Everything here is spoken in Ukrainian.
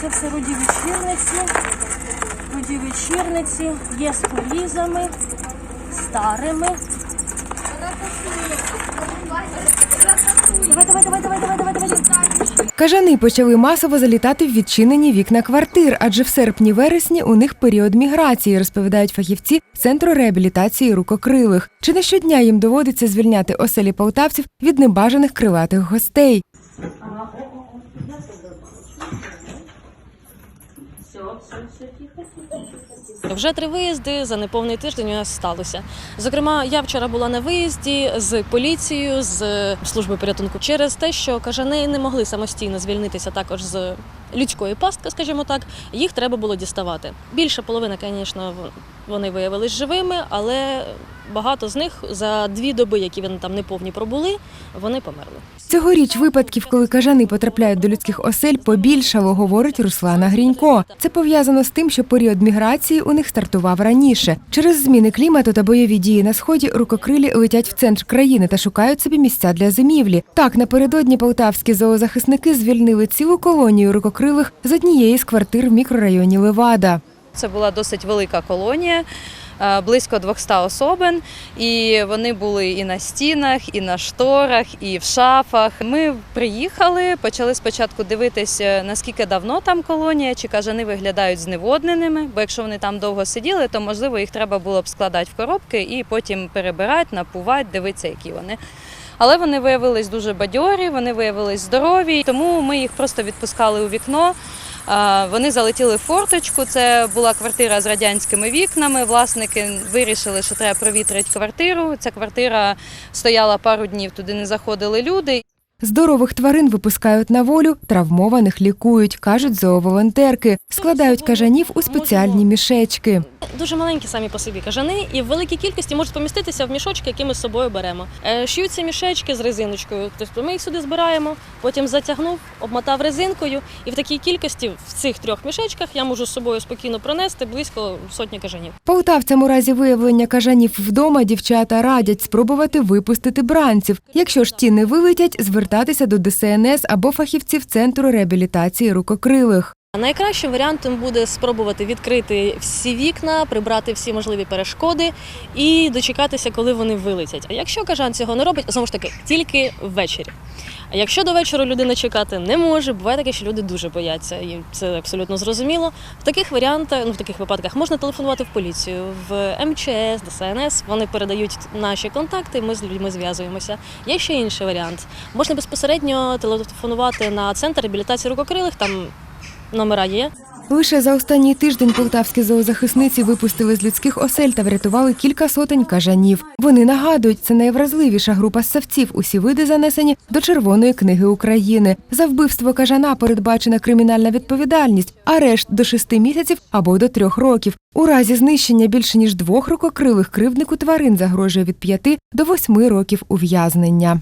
Це все руді вечірниці. Руді вечірниці є з полізами, старими. Давай, давай, давай, давай, давай, давай, давай. Кажани почали масово залітати в відчинені вікна квартир, адже в серпні-вересні у них період міграції, розповідають фахівці центру реабілітації рукокрилих. Чи не щодня їм доводиться звільняти оселі полтавців від небажаних крилатих гостей? Вже три виїзди за неповний тиждень у нас сталося. Зокрема, я вчора була на виїзді з поліцією, з служби порятунку через те, що кажани не могли самостійно звільнитися також з людської пастки, скажімо так. Їх треба було діставати. Більша половина, звісно, вони виявились живими, але багато з них за дві доби, які вони там неповні пробули, вони померли. Цьогоріч випадків, коли кажани потрапляють до людських осель, побільшало, говорить Руслана Грінько. Це пов'язано з тим, що період міграції у них стартував раніше. Через зміни клімату та бойові дії на сході рукокрилі летять в центр країни та шукають собі місця для зимівлі. Так, напередодні полтавські зоозахисники звільнили цілу колонію рукокрилих з однієї з квартир в мікрорайоні Левада. Це була досить велика колонія, е, близько 200 особин, і вони були і на стінах, і на шторах, і в шафах. Ми приїхали, почали спочатку дивитися, наскільки давно там колонія, чи кажани виглядають зневодненими, бо якщо вони там довго сиділи, то можливо їх треба було б складати в коробки і потім перебирати, напувати, дивитися, які вони. Але вони виявились дуже бадьорі, вони виявились здорові, тому ми їх просто відпускали у вікно. Вони залетіли в форточку. Це була квартира з радянськими вікнами. Власники вирішили, що треба провітрити квартиру. Ця квартира стояла пару днів, туди не заходили люди. Здорових тварин випускають на волю, травмованих лікують, кажуть зооволонтерки. Складають кажанів у спеціальні мішечки. Дуже маленькі самі по собі кажани, і в великій кількості можуть поміститися в мішочки, які ми з собою беремо. Е, Шиються мішечки з резиночкою. Тобто ми їх сюди збираємо, потім затягнув, обмотав резинкою, і в такій кількості в цих трьох мішечках я можу з собою спокійно пронести близько сотні кажанів. Полтавцям у разі виявлення кажанів вдома дівчата радять спробувати випустити бранців. Якщо ж ті не вилетять, звертатися до ДСНС або фахівців центру реабілітації рукокрилих. Найкращим варіантом буде спробувати відкрити всі вікна, прибрати всі можливі перешкоди і дочекатися, коли вони вилетять. А якщо кажан цього не робить, знову ж таки, тільки ввечері. А якщо до вечора людина чекати не може, буває таке, що люди дуже бояться, і це абсолютно зрозуміло. В таких варіантах, ну в таких випадках можна телефонувати в поліцію, в МЧС, ДСНС. Вони передають наші контакти. Ми з людьми зв'язуємося. Є ще інший варіант. Можна безпосередньо телефонувати на центр реабілітації рукокрилих. Там номера є. Лише за останній тиждень полтавські зоозахисниці випустили з людських осель та врятували кілька сотень кажанів. Вони нагадують, це найвразливіша група ссавців. Усі види занесені до Червоної книги України. За вбивство кажана передбачена кримінальна відповідальність, арешт до шести місяців або до трьох років. У разі знищення більше ніж двох рукокрилих кривднику тварин загрожує від п'яти до восьми років ув'язнення.